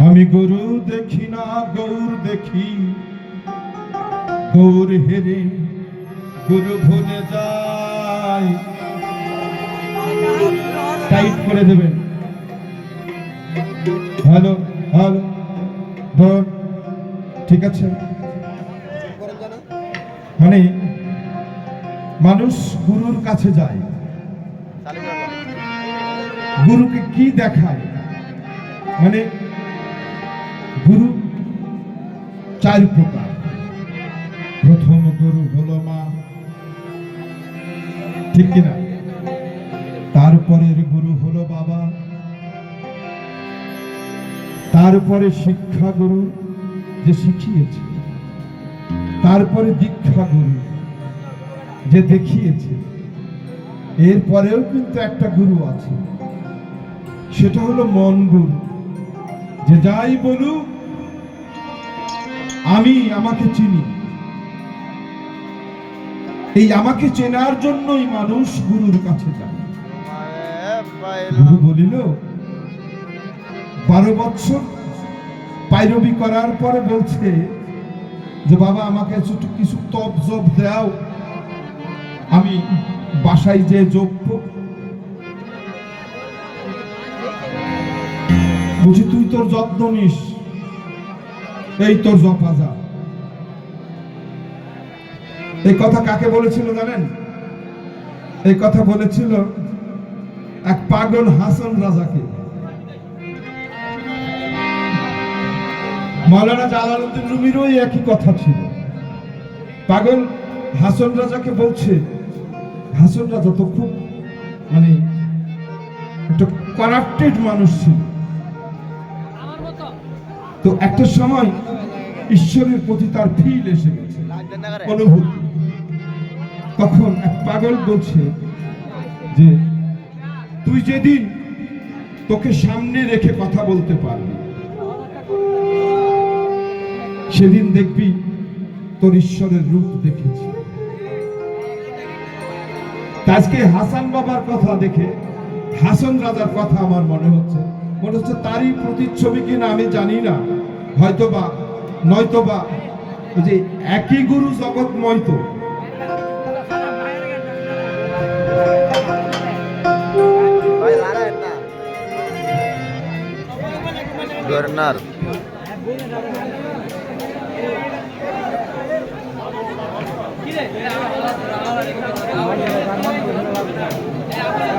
আমি গরু দেখি না গৌর দেখি। গৌর হেরে গুরু ভুলে যায়। টাইট করে দেবেন। হ্যালো হ্যালো ধর। ঠিক আছে। মানে মানুষ গুরুর কাছে যায়। গুরুকে কি দেখায়? মানে গুরু চার প্রকার। প্রথম গুরু হলো মা। ঠিক কিনা? তারপরের গুরু হলো বাবা। তারপরে শিক্ষা গুরু যে শিখিয়েছে। তারপরে দীক্ষা গুরু যে দেখিয়েছে। এরপরেও কিন্তু একটা গুরু আছে। সেটা হলো মন গুরু। যে যাই বলুক, আমি আমাকে চিনি। এই আমাকে চেনার জন্যই মানুষ গুরুর কাছে যায়। বলিল, বারো বছর পাইরবি করার পরে বলছে যে, বাবা, আমাকে কিছু তপ জপ আমি বাসায় যে যোগ্য বলছি তুই তোর যত্ন নিস। এই তোর জপা যা এই কথা কাকে বলেছিল জানেন? এই কথা বলেছিল এক পাগল হাসান রাজাকে। মাওলানা জালালউদ্দিন রুমিরও একই কথা ছিল। পাগল হাসন রাজাকে বলছে, হাসন রাজা তো খুব মানে একটা করাপ্টেড মানুষ ছিল। তো একটা সময় ঈশ্বরের প্রতি তার ফিল এসে গেছে তখন এক পাগল বলছে যে, তুই যেদিন তোকে সামনে রেখে কথা বলতে পারবি, সেদিন দেখবি তোর ঈশ্বরের রূপ দেখেছি। আজকে হাসান বাবার কথা দেখে, হাসান রাজার কথা আমার মনে হচ্ছে। মনে হচ্ছে তারই প্রতিচ্ছবি কিনা আমি জানি না। হয়তোবা, নয়তোবা যে একই গুরু জগৎময় তো।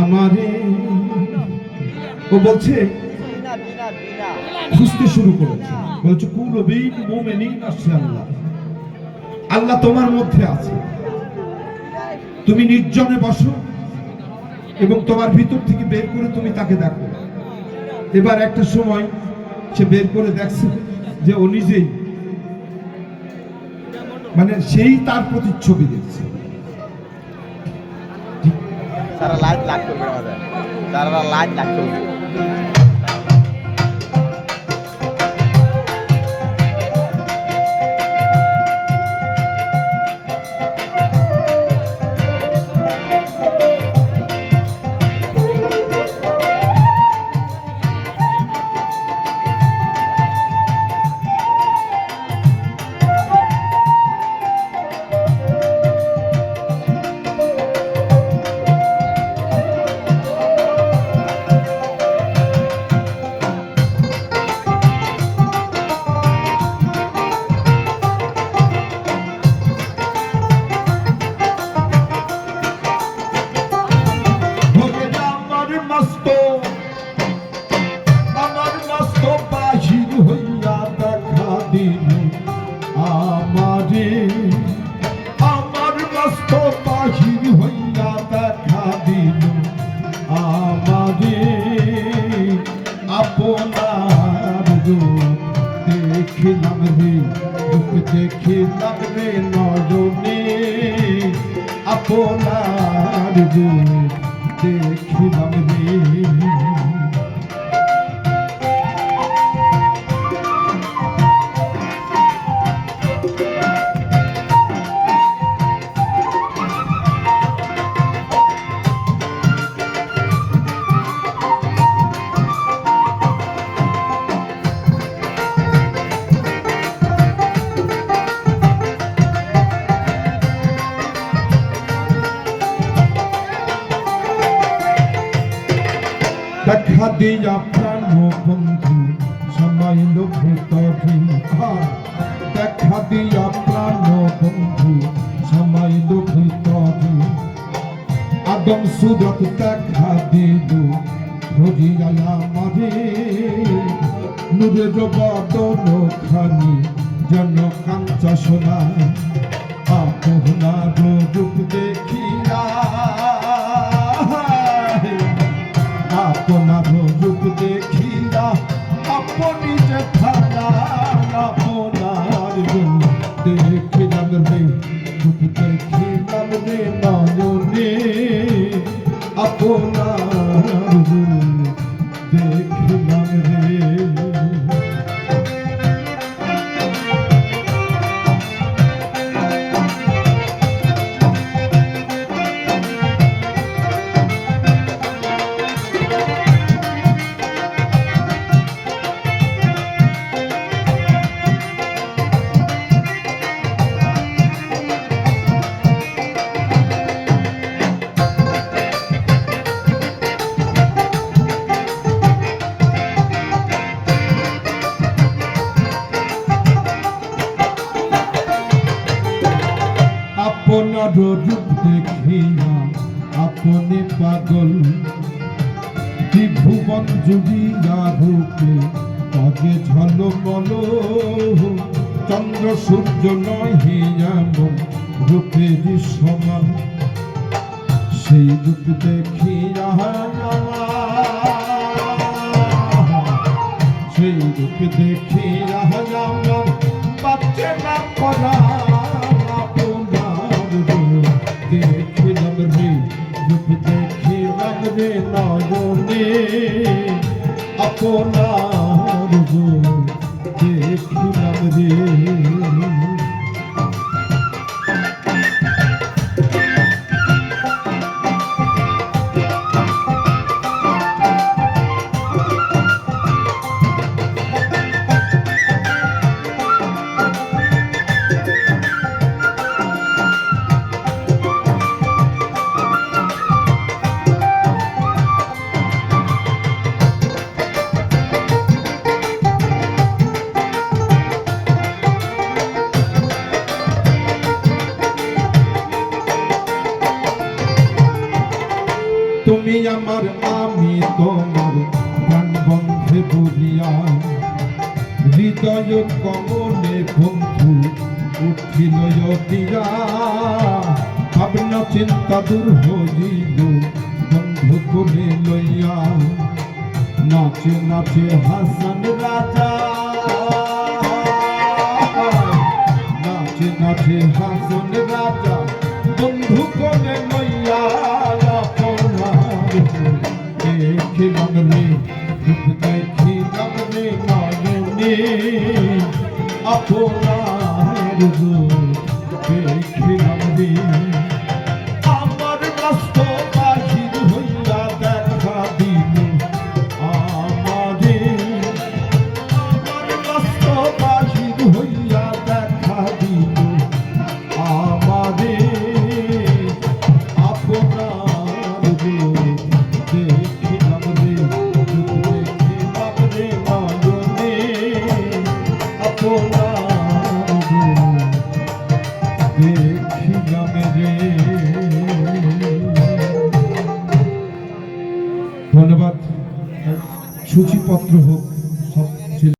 আমারে। ও বলছে, খুঁজতে শুরু করেছে। বলছে কুল বিন মুমিনিন আল্লাহ আল্লাহ তোমার মধ্যে আছে। তুমি নির্জনে বসো এবং তোমার ভিতর থেকে বের করে তুমি তাকে দেখো। এবার একটা সময় সে বের করে দেখছে যে ও নিজেই মানে সেই তার প্রতিচ্ছবি দেখছে। সারা লাইট লাগ করবে আমাদের। সারা লাইট লাগ করবে। হইয়া দেখা দিল আমারে আপনার দেখিলাম রে দুঃখ দেখিলাম রে নজনে আপনার দেখিলাম রে দিয়া প্রাণ বন্ধু, সময় লোভিতরি দেখা দিয়া প্রাণ বন্ধু, সময় লোভিতরি আদম সুরত দেখা দিল খোঁজিয়া মারে নুরের বদন খানি জন কাঞ্চা সোনা আপনার রূপ দেখিয়া আপনার রূপ আপনার রূপ দেখিয়া আপনি পাগল। ত্রিভুবন জুড়িয়া রূপে তবে ঝলমল। চন্দ্র সূর্য এমন রূপের সমান। সেই রূপ দেখিয়া সেই রূপ দেখিয়া বাচ্চা না কমলে বন্ধু, উঠিল দিয়া ভাবনা চিন্তা দূর হইল, বন্ধু কোনে লইয়া। নাচে নাচে হাসান রাজা। নাচে নাচে হাসান